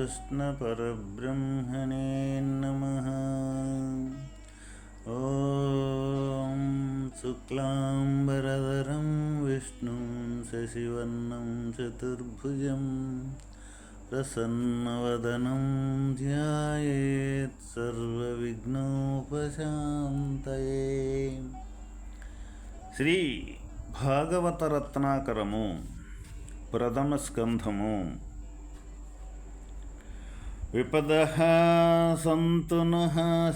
श्रीकृष्णपरब्रह्मणे नमः ॐ शुक्लाम्बरधरं विष्णुं शशिवर्णं चतुर्भुजं प्रसन्नवदनं ध्यायेत् सर्वविघ्नोपशान्तये శ్రీ భాగవతరత్నాకరము ప్రథమ స్కంధము విపద సంతు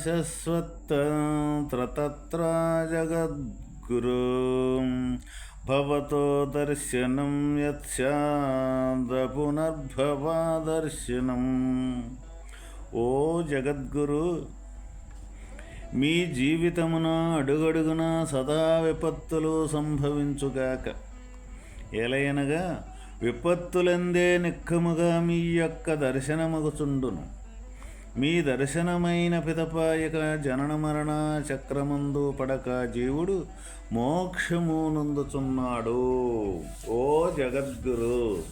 శశ్వత్ర జగద్గురు భవతో దర్శనం యత్స్యాద పునర్భవా దర్శనం ఓ జగద్గురు మీ జీవితమున అడుగడుగున సదా విపత్తులు సంభవించుగాక. ఎలయనగా విపత్తులందే నిక్కముగా మీ యొక్క దర్శనమగుచుండును. మీ దర్శనమైన పిదపాయక జనన మరణ చక్రమందు పడక జీవుడు మోక్షము నందుచున్నాడు. ఓ జగద్గురు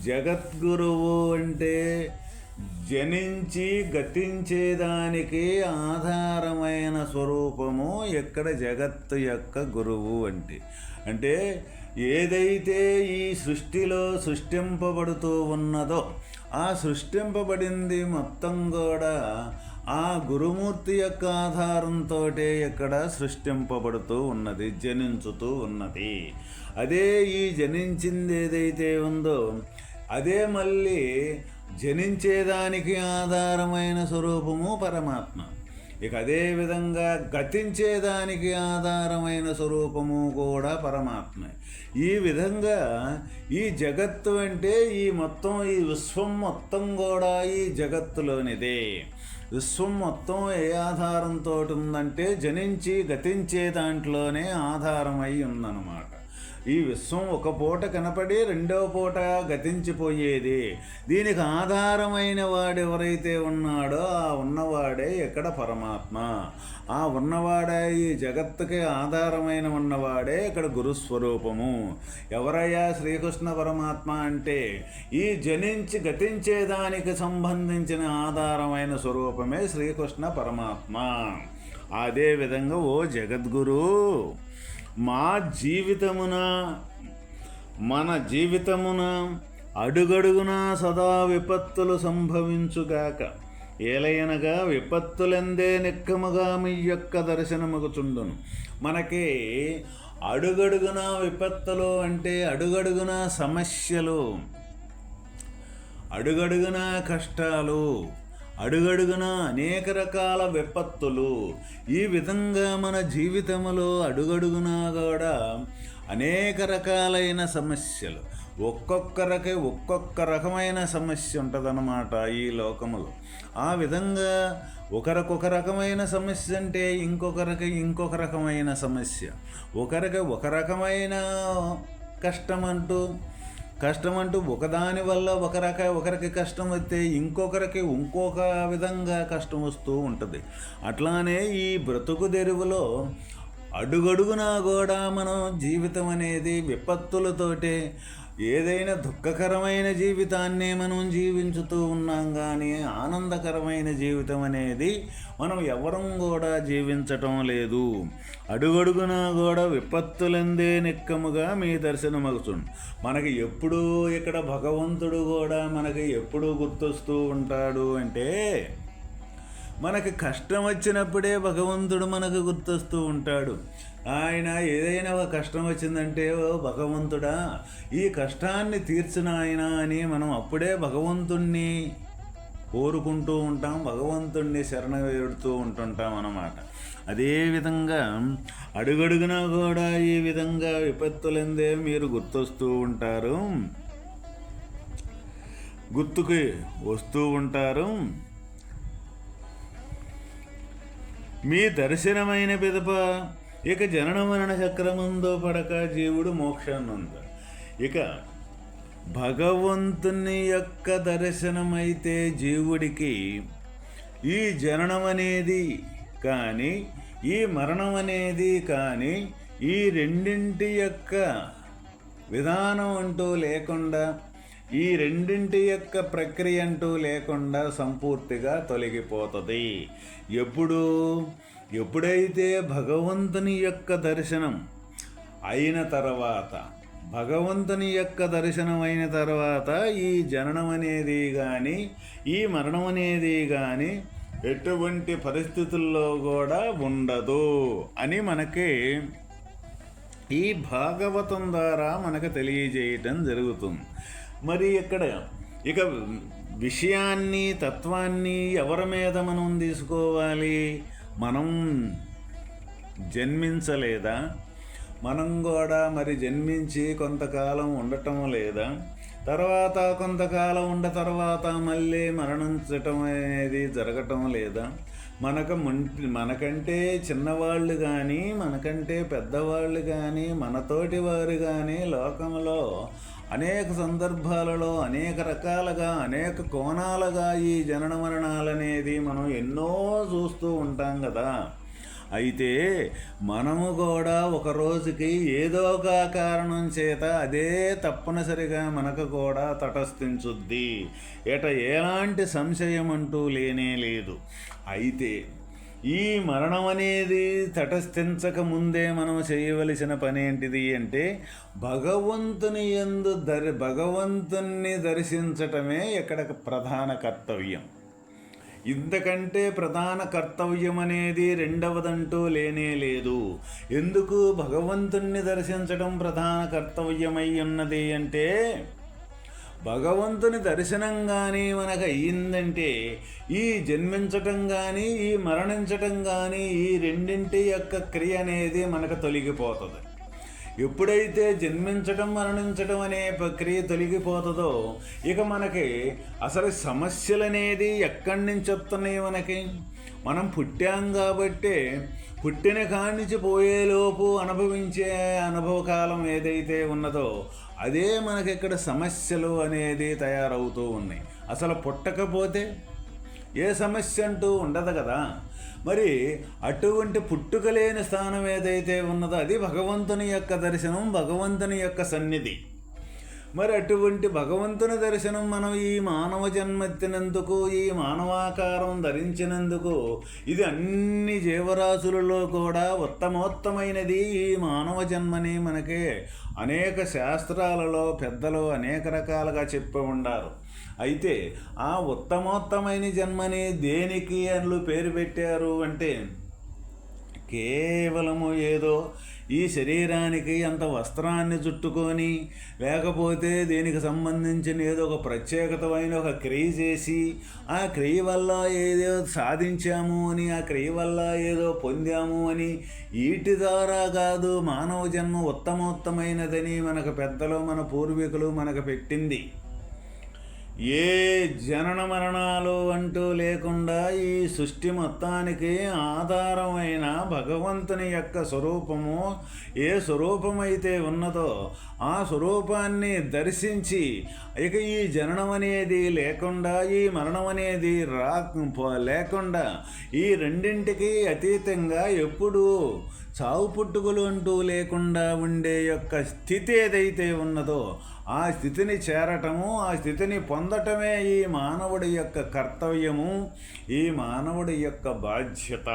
జగద్గురువు అంటే జనించి గతించేదానికి ఆధారమైన స్వరూపము ఎక్కడ జగత్తు యొక్క గురువు అంటే అంటే ఏదైతే ఈ సృష్టిలో సృష్టింపబడుతూ ఉన్నదో ఆ సృష్టింపబడింది మొత్తం కూడా ఆ గురుమూర్తి యొక్క ఆధారంతో ఇక్కడ సృష్టింపబడుతూ ఉన్నది జనించుతూ ఉన్నది. అదే ఈ జనించింది ఏదైతే ఉందో అదే మళ్ళీ జనించేదానికి ఆధారమైన స్వరూపము పరమాత్మ. ఇక అదేవిధంగా గతించేదానికి ఆధారమైన స్వరూపము కూడా పరమాత్మ. ఈ విధంగా ఈ జగత్తు అంటే ఈ మొత్తం ఈ విశ్వం మొత్తం కూడా ఈ జగత్తులోనిదే. విశ్వం మొత్తం ఏ ఆధారంతో ఉందంటే జనించి గతించే దాంట్లోనే ఆధారమై ఉందన్నమాట. ఈ విశ్వం ఒక పూట కనపడి రెండవ పూట గతించిపోయేది. దీనికి ఆధారమైన వాడు ఎవరైతే ఉన్నాడో ఆ ఉన్నవాడే ఎక్కడ పరమాత్మ. ఆ ఉన్నవాడే ఈ జగత్తుకి ఆధారమైన ఉన్నవాడే ఇక్కడ గురుస్వరూపము. ఎవరయ్యా శ్రీకృష్ణ పరమాత్మ అంటే ఈ జనించి గతించేదానికి సంబంధించిన ఆధారమైన స్వరూపమే శ్రీకృష్ణ పరమాత్మ. అదేవిధంగా ఓ జగద్గురు మా జీవితమున మన జీవితమున అడుగడుగునా సదా విపత్తులు సంభవించుగాక ఏలయనగా విపత్తులెందే నిక్కముగా మీ యొక్క దర్శనముగుచుండును. మనకి అడుగడుగున విపత్తులు అంటే అడుగడుగున సమస్యలు అడుగడుగున కష్టాలు అడుగడుగున అనేక రకాల విపత్తులు. ఈ విధంగా మన జీవితంలో అడుగడుగునా కూడా అనేక రకాలైన సమస్యలు. ఒక్కొక్కరికి ఒక్కొక్క రకమైన సమస్య ఉంటుందన్నమాట ఈ లోకములో. ఆ విధంగా ఒకరికొక రకమైన సమస్య అంటే ఇంకొకరికి ఇంకొక రకమైన సమస్య. ఒకరికి ఒక రకమైన కష్టం అంటూ కష్టం అంటూ ఒకదాని వల్ల ఒక రక ఒకరికి కష్టం వస్తే ఇంకొకరికి ఇంకొక విధంగా కష్టం వస్తూ ఉంటుంది. అట్లానే ఈ బ్రతుకు తెరువులో అడుగడుగునా కూడా మనం జీవితం అనేది విపత్తులతోటే ఏదైనా దుఃఖకరమైన జీవితాన్ని మనం జీవించుతూ ఉన్నాం కానీ ఆనందకరమైన జీవితం అనేది మనం ఎవరం కూడా జీవించటం లేదు. అడుగడుగునా కూడా విపత్తులందే నిక్కముగా మీ దర్శనమగుచుండు. మనకి ఎప్పుడూ ఇక్కడ భగవంతుడు కూడా మనకి ఎప్పుడూ గుర్తొస్తూ ఉంటాడు అంటే మనకి కష్టం వచ్చినప్పుడే భగవంతుడు మనకు గుర్తొస్తూ ఉంటాడు. ఆయన ఏదైనా ఒక కష్టం వచ్చిందంటే ఓ భగవంతుడా ఈ కష్టాన్ని తీర్చిన ఆయన అని మనం అప్పుడే భగవంతుణ్ణి కోరుకుంటూ ఉంటాం భగవంతుణ్ణి శరణ వేడుతూ ఉంటుంటాం అన్నమాట. అదేవిధంగా అడుగడుగునా కూడా ఈ విధంగా విపత్తులందే మీరు గుర్తొస్తూ ఉంటారు. గుర్తుకి వస్తూ ఉంటారు. మీ దర్శనమైన పిదప ఇక జనన మరణ చక్రముందో పడక జీవుడు మోక్షాన్నంద ఇక భగవంతుని యొక్క దర్శనమైతే జీవుడికి ఈ జననం అనేది కానీ ఈ మరణం అనేది కానీ ఈ రెండింటి యొక్క విధానం అంటూ లేకుండా ఈ రెండింటి యొక్క ప్రక్రియ అంటూ లేకుండా సంపూర్తిగా తొలగిపోతుంది. ఎప్పుడు ఎప్పుడైతే భగవంతుని యొక్క దర్శనం అయిన తర్వాత భగవంతుని యొక్క దర్శనం అయిన తర్వాత ఈ జననం అనేది కానీ ఈ మరణం అనేది కానీ ఎటువంటి పరిస్థితుల్లో కూడా ఉండదు అని మనకి ఈ భాగవతం ద్వారా మనకు తెలియజేయటం జరుగుతుంది. మరి ఇక్కడ ఇక విషయాన్ని తత్వాన్ని ఎవరి మీద మనం తీసుకోవాలి? మనం జన్మించలేదా? మనం కూడా మరి జన్మించి కొంతకాలం ఉండటం లేదా? తర్వాత కొంతకాలం ఉండ తర్వాత మళ్ళీ మరణించటం అనేది జరగటం లేదా? మనకు ముంటి మనకంటే చిన్నవాళ్ళు కానీ మనకంటే పెద్దవాళ్ళు కానీ మనతోటి వారు కానీ లోకంలో అనేక సందర్భాలలో అనేక రకాలుగా అనేక కోణాలుగా ఈ జనన మరణాలనేది మనం ఎన్నో చూస్తూ ఉంటాం కదా. అయితే మనము కూడా ఒక రోజుకి ఏదో ఒక కారణం చేత అదే తప్పనిసరిగా మనకు కూడా తటస్థించుద్ది. ఎట ఎలాంటి సంశయం అంటూ లేనే లేదు. అయితే ఈ మరణం అనేది తటస్థించక ముందే మనం చేయవలసిన పని ఏంటిది అంటే భగవంతుని ఎందు దరి భగవంతుణ్ణి దర్శించటమే ఇక్కడ ప్రధాన కర్తవ్యం. ఇంతకంటే ప్రధాన కర్తవ్యం అనేది రెండవదంటూ లేనే లేదు. ఎందుకు భగవంతుణ్ణి దర్శించడం ప్రధాన కర్తవ్యమై ఉన్నది అంటే భగవంతుని దర్శనం కానీ మనకు అయ్యిందంటే ఈ జన్మించటం కానీ ఈ మరణించటం కానీ ఈ రెండింటి యొక్క క్రియ అనేది మనకు తొలగిపోతుంది. ఎప్పుడైతే జన్మించడం మరణించడం అనే ప్రక్రియ తొలగిపోతుందో ఇక మనకి అసలు సమస్యలు అనేది ఎక్కడి నుంచి వస్తున్నాయి మనకి? మనం పుట్టాం కాబట్టి పుట్టిన కానించి పోయేలోపు అనుభవించే అనుభవ కాలం ఏదైతే ఉన్నదో అదే మనకి ఇక్కడ సమస్యలు అనేది తయారవుతూ ఉన్నాయి. అసలు పుట్టకపోతే ఏ సమస్య అంటూ ఉండదు కదా. మరి అటువంటి పుట్టుక లేని స్థానం ఏదైతే ఉన్నదో అది భగవంతుని యొక్క దర్శనం భగవంతుని యొక్క సన్నిధి. మరి అటువంటి భగవంతుని దర్శనం మనం ఈ మానవ జన్మెత్తినందుకు ఈ మానవాకారం ధరించినందుకు ఇది అన్ని జీవరాశులలో కూడా ఉత్తమోత్తమైనది. ఈ మానవ జన్మని మనకి అనేక శాస్త్రాలలో పెద్దలు అనేక రకాలుగా చెప్పి ఉండారు. అయితే ఆ ఉత్తమోత్తమైన జన్మని దేనికి అన్లు పేరు పెట్టారు అంటే కేవలము ఏదో ఈ శరీరానికి అంత వస్త్రాన్ని చుట్టుకొని లేకపోతే దీనికి సంబంధించిన ఏదో ఒక ప్రత్యేకతమైన ఒక క్రియ చేసి ఆ క్రియ వల్ల ఏదో సాధించాము అని ఆ క్రియ వల్ల ఏదో పొందాము అని వీటి ద్వారా కాదు మానవ జన్మ ఉత్తమోత్తమైనదని మనకు పెద్దలు మన పూర్వీకులు మనకు పెట్టింది. ఏ జనన మరణాలు అంటూ లేకుండా ఈ సృష్టి మొత్తానికి ఆధారమైన భగవంతుని యొక్క స్వరూపము ఏ స్వరూపమైతే ఉన్నదో ఆ స్వరూపాన్ని దర్శించి ఇక ఈ జననం అనేది లేకుండా ఈ మరణం అనేది రా లేకుండా ఈ రెండింటికి అతీతంగా ఎప్పుడూ చావు పుట్టుకలు అంటూ లేకుండా ఉండే యొక్క స్థితి ఏదైతే ఉన్నదో ఆ స్థితిని చేరటము ఆ స్థితిని పొందటమే ఈ మానవుడి యొక్క కర్తవ్యము ఈ మానవుడి యొక్క బాధ్యత.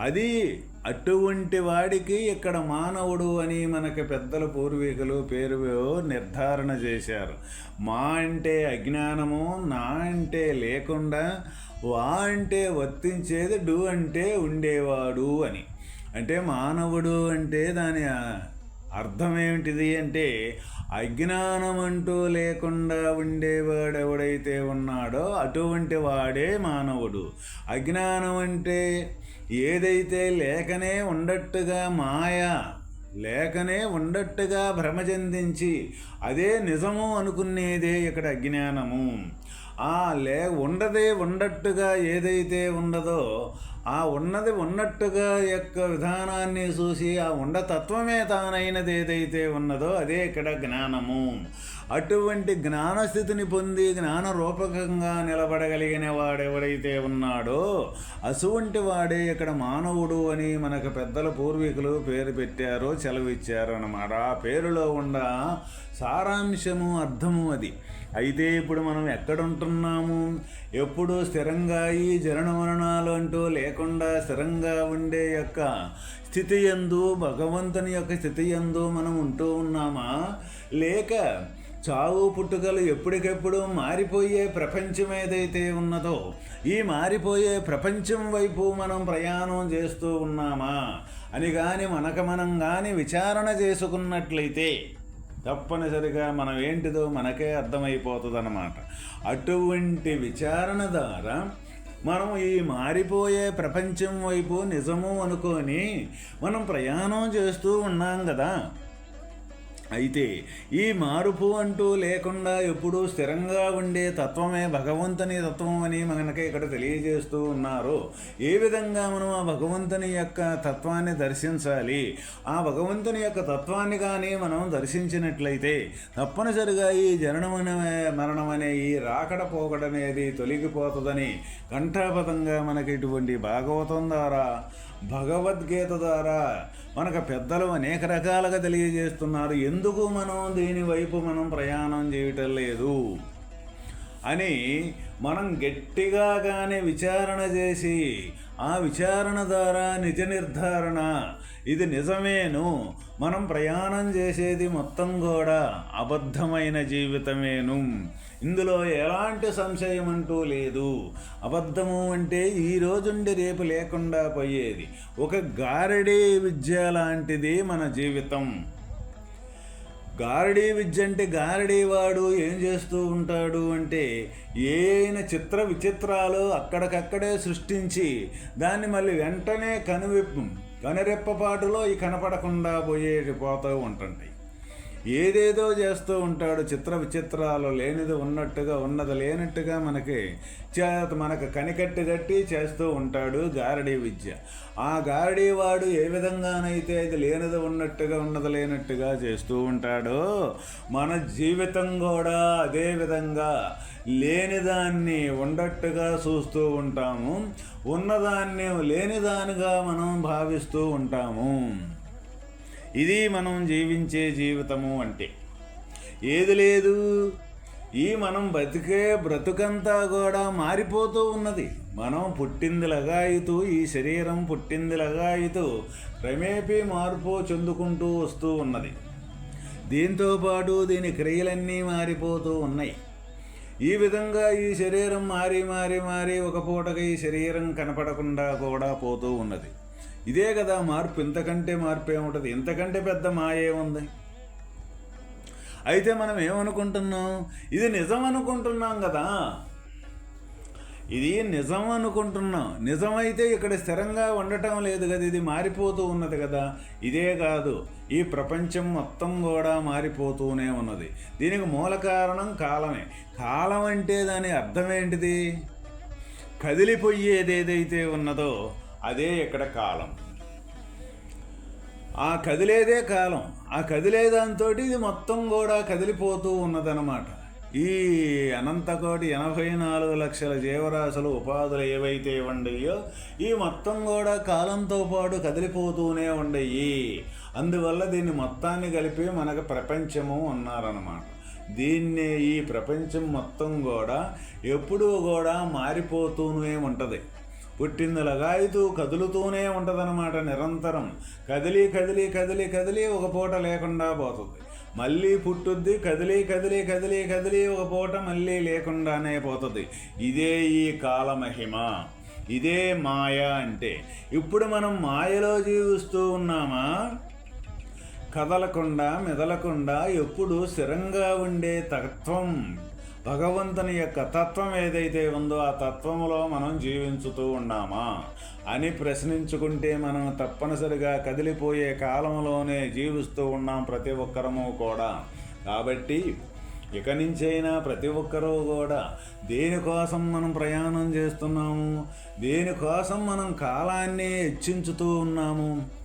అది అటువంటి వాడికి ఇక్కడ మానవుడు అని మనకి పెద్దల పూర్వీకులు పేరు నిర్ధారణ చేశారు. మా అంటే అజ్ఞానము నా అంటే లేకుండా వా అంటే వర్తించేది డు అంటే ఉండేవాడు అని. అంటే మానవుడు అంటే దాని అర్థం ఏమిటిది అంటే అజ్ఞానం అంటూ లేకుండా ఉండేవాడు ఎవడైతే ఉన్నాడో అటువంటి వాడే మానవుడు. అజ్ఞానం అంటే ఏదైతే లేకనే ఉండట్టుగా మాయ లేకనే ఉండట్టుగా భ్రమ చెందించి అదే నిజము అనుకునేదే ఇక్కడ అజ్ఞానము. ఆ లే ఉండదే ఉండట్టుగా ఏదైతే ఉండదో ఆ ఉన్నది ఉన్నట్టుగా యొక్క విధానాన్ని చూసి ఆ ఉండ తత్వమే తానైనది ఏదైతే ఉన్నదో అదే ఇక్కడ జ్ఞానము. అటువంటి జ్ఞానస్థితిని పొంది జ్ఞాన రూపకంగా నిలబడగలిగిన వాడెవడైతే ఉన్నాడో అసువంటి వాడే ఇక్కడ మానవుడు అని మనకు పెద్దల పూర్వీకులు పేరు పెట్టారో చెలవిచ్చారు అన్నమాట ఆ పేరులో ఉన్న సారాంశము అర్థము అది. అయితే ఇప్పుడు మనం ఎక్కడుంటున్నాము? ఎప్పుడు స్థిరంగా ఈ జనన మరణాలు అంటూ లేకుండా స్థిరంగా ఉండే యొక్క స్థితి ఎందు భగవంతుని యొక్క స్థితి ఎందు మనం ఉంటూ ఉన్నామా? లేక చావు పుట్టుకలు ఎప్పటికెప్పుడు మారిపోయే ప్రపంచం ఏదైతే ఉన్నదో ఈ మారిపోయే ప్రపంచం వైపు మనం ప్రయాణం చేస్తూ ఉన్నామా? అని కానీ మనకు మనం కానీ విచారణ చేసుకున్నట్లయితే తప్పనిసరిగా మనం ఏంటిదో మనకే అర్థమైపోతుంది అన్నమాట అటువంటి విచారణ ద్వారా మనం ఈ మారిపోయే ప్రపంచం వైపు నిజము అనుకొని మనం ప్రయాణం చేస్తూ ఉన్నాం కదా. అయితే ఈ మార్పు అంటూ లేకుండా ఎప్పుడూ స్థిరంగా ఉండే తత్వమే భగవంతుని తత్వం అని మనకి ఇక్కడ తెలియజేస్తూ ఉన్నారు. ఏ విధంగా మనం ఆ భగవంతుని యొక్క తత్వాన్ని దర్శించాలి? ఆ భగవంతుని యొక్క తత్వాన్ని కానీ మనం దర్శించినట్లయితే తప్పనిసరిగా ఈ జననం అనే మరణం అనే ఈ రాకడ పోకడనేది తొలగిపోతుందని కంఠాపతంగా మనకి ఇటువంటి భాగవతం ద్వారా భగవద్గీత ద్వారా మనకు పెద్దలు అనేక రకాలుగా తెలియజేస్తున్నారు. ఎందుకు మనం దీని వైపు మనం ప్రయాణం చేయటం లేదు? అని మనం గట్టిగా కానీ విచారణ చేసి ఆ విచారణ ద్వారా నిజ నిర్ధారణ ఇది నిజమేను మనం ప్రయాణం చేసేది మొత్తం కూడా అబద్ధమైన జీవితమేను. ఇందులో ఎలాంటి సంశయం అంటూ లేదు. అబద్ధము అంటే ఈ రోజుండి రేపు లేకుండా పోయేది. ఒక గారడీ విద్య లాంటిది మన జీవితం. గారడీ విద్య అంటే గారడీ వాడు ఏం చేస్తూ ఉంటాడు అంటే ఏన చిత్ర విచిత్రాలు అక్కడికక్కడే సృష్టించి దాన్ని మళ్ళీ వెంటనే కనువిప్పు కనురెప్పపాటులో ఈ కనపడకుండా పోయేటి పోతూ ఉంటుంది ఏదేదో చేస్తూ ఉంటాడు చిత్ర విచిత్రాలు లేనిది ఉన్నట్టుగా ఉన్నది లేనట్టుగా మనకి చే మనకు కనికట్టి కట్టి చేస్తూ ఉంటాడు గారడీ విద్య. ఆ గారడీ వాడు ఏ విధంగానైతే ఇది లేనిది ఉన్నట్టుగా ఉన్నది లేనట్టుగా చేస్తూ ఉంటాడో మన జీవితం కూడా అదే విధంగా లేనిదాన్ని ఉండట్టుగా చూస్తూ ఉంటాము ఉన్నదాన్ని లేనిదానిగా మనం భావిస్తూ ఉంటాము. ఇది మనం జీవించే జీవితము అంటే. ఏది లేదు. ఈ మనం బతికే బ్రతుకంతా కూడా మారిపోతూ ఉన్నది. మనం పుట్టింది లగాయితూ ఈ శరీరం పుట్టింది లగాయితూ క్రమేపీ మార్పు చెందుకుంటూ వస్తూ ఉన్నది. దీంతో పాటు దీని క్రియలన్నీ మారిపోతూ ఉన్నాయి. ఈ విధంగా ఈ శరీరం మారి మారి మారి ఒక పూటగా ఈ శరీరం కనపడకుండా కూడా పోతూ ఉన్నది. ఇదే కదా మార్పు. ఇంతకంటే మార్పు ఏముంటుంది? ఇంతకంటే పెద్ద మాయే ఉంది. అయితే మనం ఏమనుకుంటున్నాం? ఇది నిజం అనుకుంటున్నాం కదా. ఇది నిజం అనుకుంటున్నాం నిజమైతే ఇక్కడ స్థిరంగా ఉండటం లేదు కదా. ఇది మారిపోతూ ఉన్నది కదా. ఇదే కాదు. ఈ ప్రపంచం మొత్తం కూడా మారిపోతూనే ఉన్నది. దీనికి మూల కారణం కాలమే. కాలం అంటే దాని అర్థం ఏంటిది? కదిలిపోయేది ఏదైతే ఉన్నదో అదే ఇక్కడ కాలం. ఆ కదిలేదే కాలం. ఆ కదిలే దాంతో ఇది మొత్తం కూడా కదిలిపోతూ ఉన్నదన్నమాట. ఈ అనంతకోటి ఎనభై నాలుగు లక్షల జీవరాశులు ఉపాధులు ఏవైతే ఉండయో ఈ మొత్తం కూడా కాలంతో పాటు కదిలిపోతూనే ఉండయి. అందువల్ల దీన్ని మొత్తాన్ని కలిపి మనకు ప్రపంచము అన్నారన్నమాట. దీన్ని ఈ ప్రపంచం మొత్తం కూడా ఎప్పుడూ కూడా మారిపోతూనే ఉంటుంది. పుట్టింది లగాయితూ కదులుతూనే ఉంటుందన్నమాట నిరంతరం. కదిలి కదిలి కదిలి కదిలి ఒక పూట లేకుండా పోతుంది. మళ్ళీ పుట్టుద్ది కదిలి కదిలి కదిలి కదిలి ఒక పూట మళ్ళీ లేకుండానే పోతుంది. ఇదే ఈ కాలమహిమ. ఇదే మాయ అంటే. ఇప్పుడు మనం మాయలో జీవిస్తూ ఉన్నామా? కదలకుండా మెదలకుండా ఎప్పుడు స్థిరంగా ఉండే తత్వం భగవంతుని యొక్క తత్వం ఏదైతే ఉందో ఆ తత్వములో మనం జీవించుతూ ఉన్నామా అని ప్రశ్నించుకుంటే మనం తప్పనిసరిగా కదిలిపోయే కాలంలోనే జీవిస్తూ ఉన్నాం ప్రతి ఒక్కరము కూడా. కాబట్టి ఇక నుంచైనా ప్రతి ఒక్కరూ కూడా దేనికోసం మనం ప్రయాణం చేస్తున్నాము? దేనికోసం మనం కాలాన్ని హెచ్చించుతూ ఉన్నాము?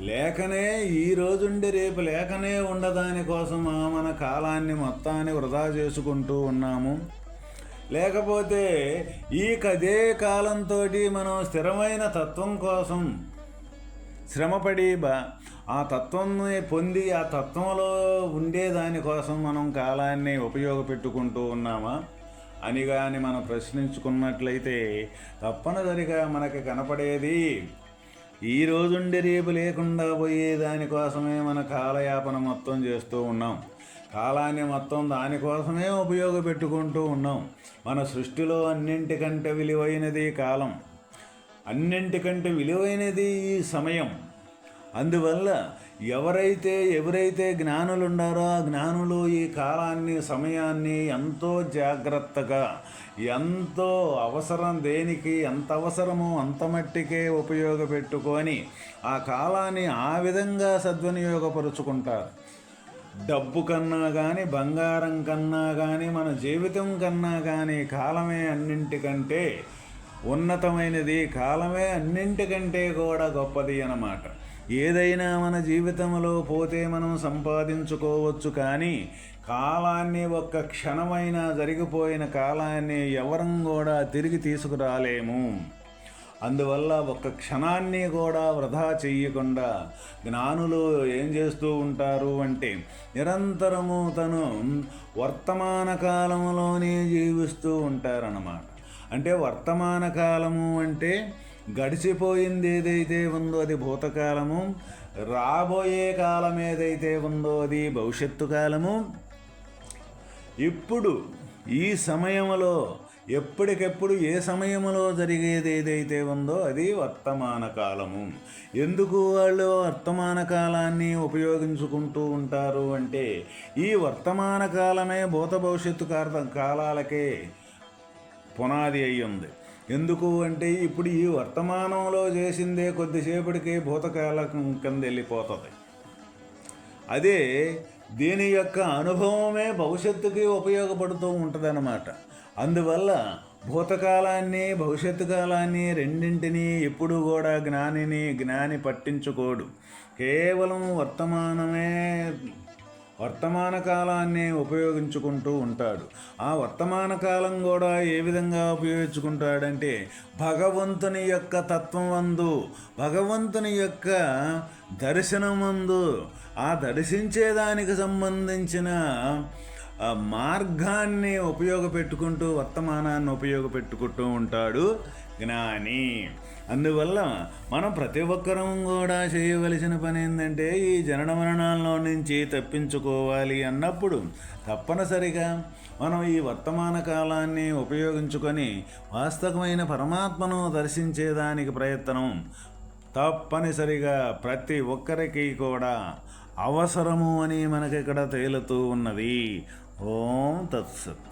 లేకనే ఈ రోజుండి రేపు లేకనే ఉండదాని కోసం మన కాలాన్ని మొత్తాన్ని వృధా చేసుకుంటూ ఉన్నాము. లేకపోతే ఈ కదే కాలంతో మనం స్థిరమైన తత్వం కోసం శ్రమపడి బ ఆ తత్వాన్ని పొంది ఆ తత్వంలో ఉండేదాని కోసం మనం కాలాన్ని ఉపయోగపెట్టుకుంటూ ఉన్నామా? అని కానీ మనం ప్రశ్నించుకున్నట్లయితే తప్పనిసరిగా మనకి కనపడేది ఈ రోజుండి రేపు లేకుండా పోయే దానికోసమే మన కాలయాపన మొత్తం చేస్తూ ఉన్నాం. కాలాన్ని మొత్తం దానికోసమే ఉపయోగపెట్టుకుంటూ ఉన్నాం. మన సృష్టిలో అన్నింటికంటే విలువైనది కాలం. అన్నింటికంటే విలువైనది ఈ సమయం. అందువల్ల ఎవరైతే ఎవరైతే జ్ఞానులు ఆ జ్ఞానులు ఈ కాలాన్ని సమయాన్ని ఎంతో జాగ్రత్తగా ఎంతో అవసరం దేనికి ఎంత అవసరమో అంత మట్టికే ఉపయోగపెట్టుకొని ఆ కాలాన్ని ఆ విధంగా సద్వినియోగపరుచుకుంటారు. డబ్బు కన్నా కానీ బంగారం కన్నా కానీ మన జీవితం కన్నా కానీ కాలమే అన్నింటికంటే ఉన్నతమైనది కాలమే అన్నింటికంటే కూడా గొప్పది అన్నమాట. ఏదైనా మన జీవితంలో పోతే మనం సంపాదించుకోవచ్చు కానీ కాలాన్ని ఒక్క క్షణమైనా జరిగిపోయిన కాలాన్ని ఎవరం కూడా తిరిగి తీసుకురాలేము. అందువల్ల ఒక్క క్షణాన్ని కూడా వృధా చెయ్యకుండా జ్ఞానులు ఏం చేస్తూ ఉంటారు అంటే నిరంతరము తను వర్తమాన కాలంలోనే జీవిస్తూ ఉంటారన్నమాట. అంటే వర్తమాన కాలము అంటే గడిచిపోయింది ఏదైతే ఉందో అది భూతకాలము రాబోయే కాలం ఏదైతే ఉందో అది భవిష్యత్తు కాలము. ఇప్పుడు ఈ సమయంలో ఎప్పటికెప్పుడు ఏ సమయంలో జరిగేది ఏదైతే ఉందో అది వర్తమాన కాలము. ఎందుకు వాళ్ళు వర్తమాన కాలాన్ని ఉపయోగించుకుంటూ ఉంటారు అంటే ఈ వర్తమాన కాలమే భూత భవిష్యత్తు కాలాలకే పునాది అయ్యింది. ఎందుకు అంటే ఇప్పుడు ఈ వర్తమానంలో చేసిందే కొద్దిసేపటికి భూతకాలం కింద వెళ్ళిపోతుంది. అదే దీని యొక్క అనుభవమే భవిష్యత్తుకి ఉపయోగపడుతూ ఉంటుందన్నమాట. అందువల్ల భూతకాలాన్ని భవిష్యత్తు కాలాన్ని రెండింటినీ ఎప్పుడు కూడా జ్ఞానిని జ్ఞాని పట్టించుకోడు. కేవలం వర్తమానమే వర్తమాన కాలాన్ని ఉపయోగించుకుంటూ ఉంటాడు. ఆ వర్తమాన కాలం కూడా ఏ విధంగా ఉపయోగించుకుంటాడంటే భగవంతుని యొక్క తత్వమందు భగవంతుని యొక్క దర్శనమందు ఆ దర్శించేదానికి సంబంధించిన మార్గాన్ని ఉపయోగపెట్టుకుంటూ వర్తమానాన్ని ఉపయోగపెట్టుకుంటూ ఉంటాడు. జ్ఞాని. అందువల్ల మనం ప్రతి ఒక్కరం కూడా చేయవలసిన పని ఏంటంటే ఈ జనన మరణాల్లో నుంచి తప్పించుకోవాలి అన్నప్పుడు తప్పనిసరిగా మనం ఈ వర్తమాన కాలాన్ని ఉపయోగించుకొని వాస్తవమైన పరమాత్మను దర్శించేదానికి ప్రయత్నం తప్పనిసరిగా ప్రతి ఒక్కరికి కూడా అవసరము అని మనకి ఇక్కడ తేలుతూ ఉన్నది. ఓం తత్సత్.